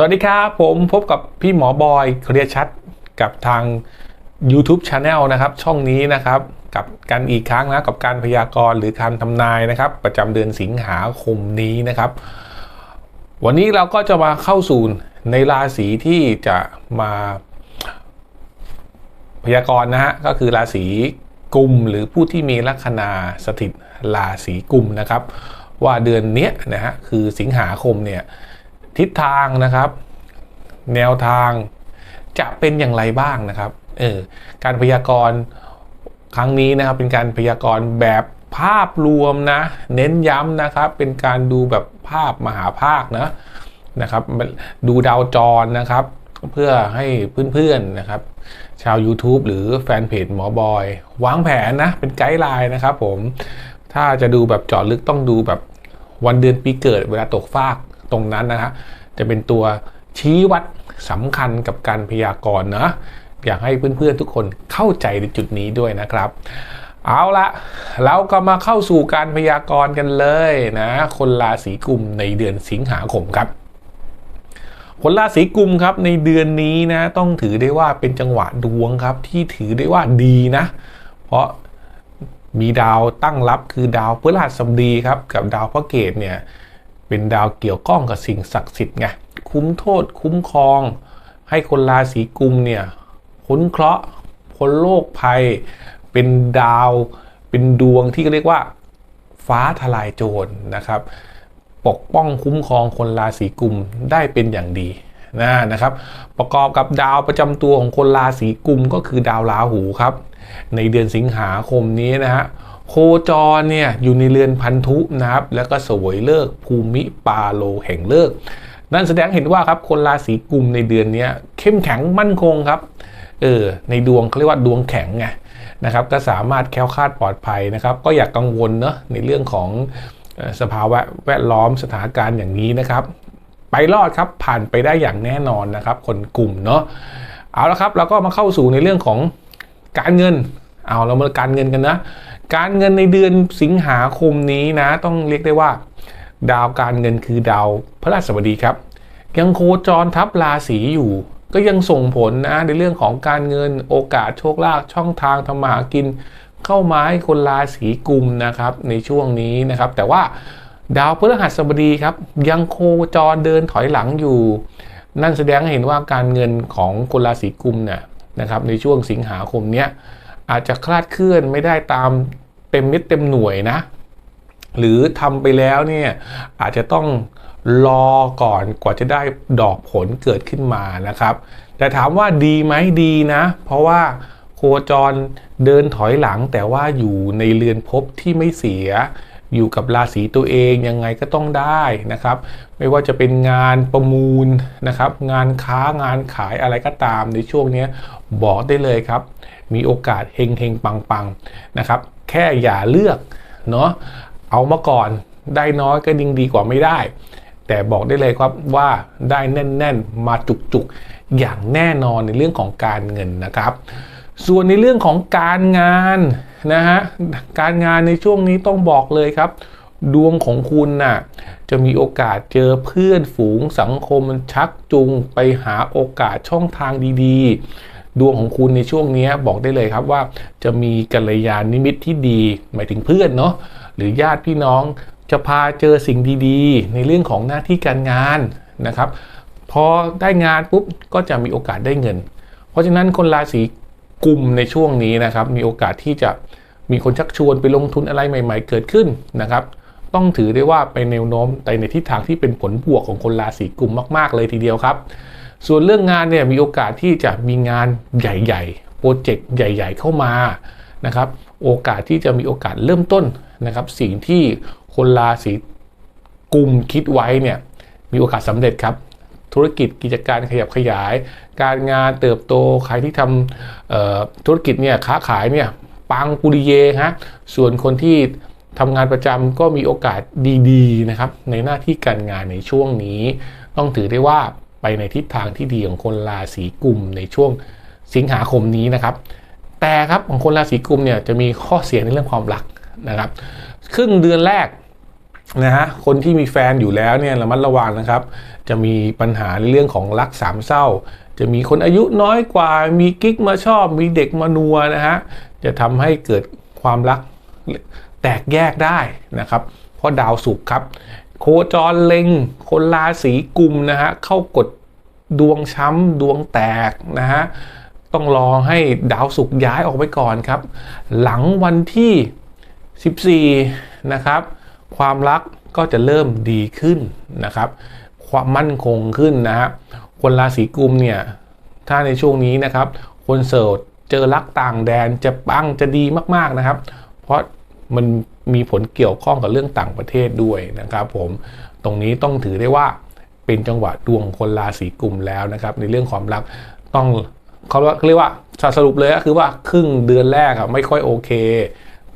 สวัสดีครับ ผมพบกับพี่หมอบอยเคลียร์ชัดกับทาง YouTube Channel นะครับ ช่องนี้นะครับ กับกันอีกครั้งนะกับการพยากรณ์หรือการทำนายนะครับ ประจำเดือนสิงหาคมนี้นะครับ วันนี้เราก็จะมาเข้าสู่ในราศีที่จะมาพยากรณ์นะฮะก็คือราศีกุมหรือผู้ที่มีลัคนาสถิตราศีกุมนะครับ ว่าเดือนนี้นะฮะคือสิงหาคมเนี่ย ทิศทางนะครับ แนวทางจะเป็นอย่างไรบ้างนะครับเออการพยากรณ์ครั้งนี้นะครับ เป็นการพยากรณ์แบบภาพรวมนะ เน้นย้ำนะครับ เป็นการดูแบบภาพมหาภาคนะนะครับ ดูดาวจรนะครับ เพื่อให้เพื่อนๆนะครับ ชาว YouTube หรือแฟนเพจหมอบอย วางแผนนะ เป็นไกด์ไลน์นะครับผมถ้าจะดูแบบเจาะลึกต้องดูแบบวันเดือนปีเกิดเวลาตกฟาก ตรงนั้นนะฮะจะเป็นตัวชี้วัดสำคัญกับการพยากรณ์นะอยากให้เพื่อนๆทุกคนเข้าใจในจุดนี้ด้วยนะครับ เอาละเราก็มาเข้าสู่การพยากรณ์กันเลยนะ คนราศีกุมในเดือนสิงหาคมครับ คนราศีกุมครับในเดือนนี้นะต้องถือได้ว่าเป็นจังหวะดวงครับที่ถือได้ว่าดีนะ เพราะมีดาวตั้งรับคือดาวพฤหัสบดีครับ กับดาวพระเกตเนี่ย เป็นดาวเกี่ยวข้องกับสิ่งศักดิ์สิทธิ์ไงคุ้มโทษคุ้มครอง ให้คนราศีกุมเนี่ยพ้นเคราะห์พ้นโรคภัย เป็นดาวเป็นดวงที่เรียกว่า ฟ้าทลายโจรนะครับ ปกป้องคุ้มครองคนราศีกุมได้เป็นอย่างดีนะนะครับ ประกอบกับดาวประจำตัวของคนราศีกุมก็คือดาวราหูครับ ในเดือนสิงหาคมนี้นะฮะ โคจรเนี่ยอยู่ในเรือนพันธุนะครับ แล้วก็สวยเลิกภูมิปาโลแห่งเลิก นั่นแสดงเห็นว่าครับคนราศีกุมในเดือนนี้เข้มแข็งมั่นคงครับเออในดวงเขาเรียกว่าดวงแข็งไงนะครับก็สามารถแคล้วคลาดปลอดภัยนะครับ ก็อย่ากกังวลเนาะในเรื่องของสภาวะแวดล้อมสถานการณ์อย่างนี้นะครับ ไปรอดครับผ่านไปได้อย่างแน่นอนนะครับ คนกลุ่มเนาะเอาละครับเราก็มาเข้าสู่ในเรื่องของการเงิน เอาเรามาการเงินกันนะ การเงินในเดือนสิงหาคมนี้นะ ต้องเรียกได้ว่า ดาวการเงินคือดาวพระราชบดีครับ ยังโคจรทับราศีอยู่ ก็ยังส่งผลนะในเรื่องของการเงินโอกาสโชคลาภช่องทางทำมาหากิน เข้ามาให้คนราศีกุมนะครับ ในช่วงนี้นะครับ แต่ว่าดาวพฤหัสบดีครับ ยังโคจรเดินถอยหลังอยู่ นั่นแสดงให้เห็นว่าการเงินของคนราศีกุมเนี่ยนะครับ ในช่วงสิงหาคมเนี้ย อาจจะคลาดเคลื่อนไม่ได้ตามเต็มมิตรเต็มหน่วยนะ หรือทำไปแล้วเนี่ยอาจจะต้องรอก่อนกว่าจะได้ดอกผลเกิดขึ้นมานะครับ แต่ถามว่าดีไหมดีนะ เพราะว่าโคจรเดินถอยหลังแต่ว่าอยู่ในเรือนภพที่ไม่เสีย อยู่กับราศีตัวเองยังไงก็ต้องได้นะครับ ไม่ว่าจะเป็นงานประมูลนะครับ งานค้างานขายอะไรก็ตามในช่วงนี้บอกได้เลยครับ มีโอกาสเฮงเฮงปังปังนะครับ แค่อย่าเลือกเนาะเอามาก่อนได้น้อยก็ดิ่งดีกว่าไม่ได้ แต่บอกได้เลยครับว่าได้แน่น ๆ มาจุกๆอย่างแน่นอนในเรื่องของการเงินนะครับ ส่วนในเรื่องของการงาน นะฮะการงานในช่วงนี้ต้องบอกเลยครับ ดวงของคุณน่ะจะมีโอกาสเจอเพื่อนฝูงสังคมชักจูงไปหาโอกาสช่องทางดีๆ ดวงของคุณในช่วงนี้บอกได้เลยครับว่า จะมีกัลยาณนิมิตที่ดี หมายถึงเพื่อนเนาะหรือญาติพี่น้องจะพาเจอสิ่งดีๆ ในเรื่องของหน้าที่การงานนะครับ พอได้งานปุ๊บก็จะมีโอกาสได้เงิน เพราะฉะนั้นคนราศี กลุ่มในช่วงนี้นะครับ มีโอกาสที่จะมีคนชักชวนไปลงทุนอะไรใหม่ ๆ เกิดขึ้นนะครับ ต้องถือได้ว่าไปแนวโน้มแต่ในทิศทางที่เป็นผลบวกของคนราศีกุมมากๆ เลยทีเดียวครับ ส่วนเรื่องงานเนี่ยมีโอกาสที่จะมีงานใหญ่ๆ โปรเจกต์ใหญ่ ๆ เข้ามานะครับ โอกาสที่จะมีโอกาสเริ่มต้นนะครับ สิ่งที่คนราศีกุมคิดไว้เนี่ยมีโอกาสสำเร็จครับ ธุรกิจกิจการขยับขยาย การงานเติบโตใครที่ทำธุรกิจเนี่ยค้าขายเนี่ยปังปุริเยฮะส่วนคนที่ทำงานประจำก็มีโอกาสดีๆนะครับในหน้าที่การงานในช่วงนี้ ต้องถือได้ว่าไปในทิศทางที่ดีของคนราศีกุมในช่วงสิงหาคมนี้นะครับ แต่ครับของคนราศีกุมเนี่ยจะมีข้อเสียในเรื่องความรักนะครับ ครึ่งเดือนแรก นะฮะคนที่มีแฟนอยู่แล้วเนี่ยระมัดระวังนะครับ จะมีปัญหาในเรื่องของรักสามเศร้า จะมีคนอายุน้อยกว่ามีกิ๊กมาชอบ มีเด็กมานัวนะฮะจะทำให้เกิดความรักแตกแยกได้นะครับ เพราะดาวศุกร์ครับ โคจรเล็ง คนราศีกุมนะฮะเข้ากดดวงช้ำดวงแตกนะฮะต้องรอให้ดาวศุกร์ย้ายออกไปก่อนครับ หลังวันที่ 14 นะครับ ความรักก็จะเริ่มดีขึ้นนะครับ ความมั่นคงขึ้นนะฮะคนราศีกุมเนี่ยถ้าในช่วงนี้นะครับ คนโสดเจอรักต่างแดนจะปังจะดีมากๆนะครับ เพราะมันมีผลเกี่ยวข้องกับเรื่องต่างประเทศด้วยนะครับ ผมตรงนี้ต้องถือได้ว่าเป็นจังหวะดวงคนราศีกุมแล้วนะครับ ในเรื่องความรักต้องเขาเรียกว่าสรุปเลยก็คือว่าครึ่งเดือนแรกอะไม่ค่อยโอเค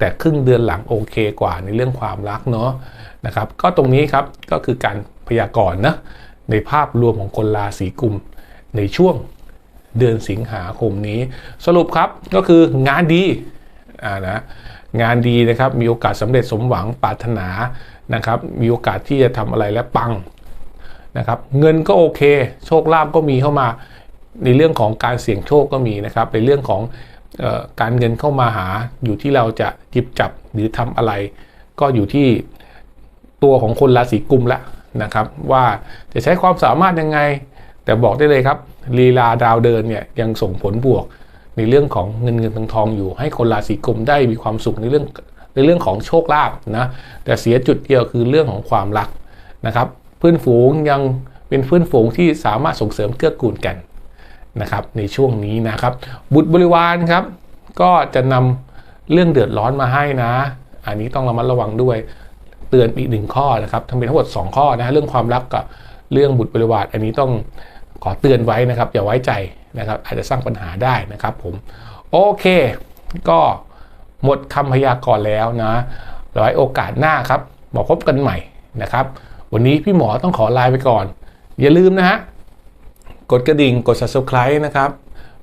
แต่ครึ่งเดือนหลังโอเคกว่าในเรื่องความรักเนาะนะครับ ก็ตรงนี้ครับก็คือการพยากรณ์นะในภาพรวมของคนราศีกุมในช่วงเดือนสิงหาคมนี้ สรุปครับก็คืองานดีอ่านะงานดีนะครับมีโอกาสสำเร็จสมหวังปรารถนานะครับ มีโอกาสที่จะทำอะไรและปังนะครับ เงินก็โอเค โชคลาภก็มีเข้ามา ในเรื่องของการเสี่ยงโชคก็มีนะครับ ในเรื่องของ การเงินเข้ามาหาอยู่ที่เราจะจิบจับหรือทำอะไร ก็อยู่ที่ตัวของคนราศีกุมละนะครับ ว่าจะใช้ความสามารถยังไง แต่บอกได้เลยครับลีลาดาวเดินเนี่ยยังส่งผลบวกในเรื่องของเงินเงินทองทองอยู่ ให้คนราศีกุมได้มีความสุขในเรื่องในเรื่องของโชคลาภนะแต่เสียจุดเดียวคือเรื่องของความรักนะครับเพื่อนฝูงยังเป็นเพื่อนฝูงที่สามารถส่งเสริมเกื้อกูลกัน นะครับในช่วงนี้นะครับ บุตรบริวารครับก็จะนำเรื่องเดือดร้อนมาให้นะ อันนี้ต้องระมัดระวังด้วยเตือนอีกหนึ่งข้อนะครับทั้งเป็นทั้งหมด 2 ข้อนะเรื่องความรักกับเรื่องบุตรบริวารอันนี้ต้องขอเตือนไว้นะครับ อย่าไว้ใจนะครับ อาจจะสร้างปัญหาได้นะครับผมโอเค ก็หมดคำพยากรณ์แล้วนะไว้โอกาสหน้าครับมาพบกันใหม่นะครับ วันนี้พี่หมอต้องขอลาไปก่อน อย่าลืมนะฮะ กดกระดิ่งกด subscribe นะครับ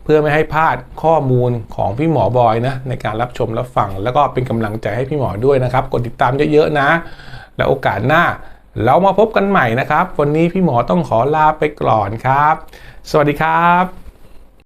เพื่อไม่ให้พลาดข้อมูลของพี่หมอบอยนะในการรับชมรับฟัง แล้วก็เป็นกำลังใจให้พี่หมอด้วยนะครับ กดติดตามเยอะๆนะ แล้วโอกาสหน้าเรามาพบกันใหม่นะครับ วันนี้พี่หมอต้องขอลาไปก่อนครับ สวัสดีครับ